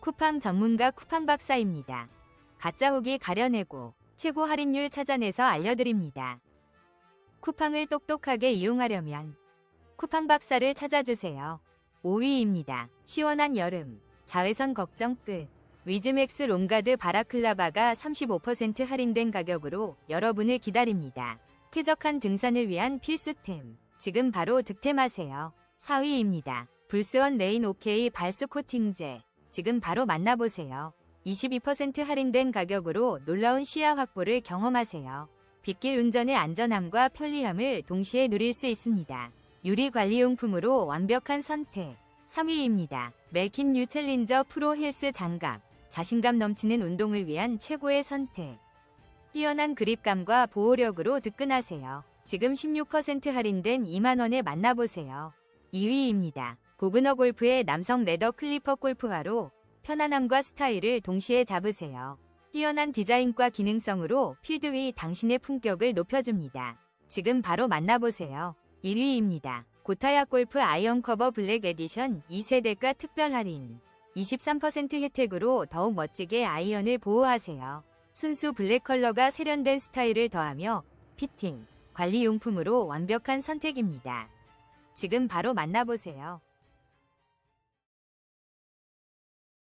쿠팡 전문가 쿠팡 박사입니다. 가짜 후기 가려내고 최고 할인율 찾아내서 알려드립니다. 쿠팡을 똑똑하게 이용하려면 쿠팡 박사를 찾아주세요. 5위입니다. 시원한 여름, 자외선 걱정 끝. 위즈맥스 롱가드 바라클라바가 35% 할인된 가격으로 여러분을 기다립니다. 쾌적한 등산을 위한 필수템. 지금 바로 득템하세요. 4위입니다. 불스원 레인 오케이 발수 코팅제. 지금 바로 만나보세요. 22% 할인된 가격으로 놀라운 시야 확보를 경험하세요. 빗길 운전의 안전함과 편리함을 동시에 누릴 수 있습니다. 유리 관리용품으로 완벽한 선택. 3위입니다. 멜킨 뉴 챌린저 프로 헬스 장갑. 자신감 넘치는 운동을 위한 최고의 선택. 뛰어난 그립감과 보호력으로 득근하세요. 지금 16% 할인된 2만원에 만나보세요. 2위입니다. 보그너 골프의 남성 레더 클리퍼 골프화로 편안함과 스타일을 동시에 잡으세요. 뛰어난 디자인과 기능성으로 필드 위 당신의 품격을 높여줍니다. 지금 바로 만나보세요. 1위입니다. 고타야 골프 아이언 커버 블랙 에디션 2세대가 특별 할인. 23% 혜택으로 더욱 멋지게 아이언을 보호하세요. 순수 블랙 컬러가 세련된 스타일을 더하며 피팅, 관리 용품으로 완벽한 선택입니다. 지금 바로 만나보세요.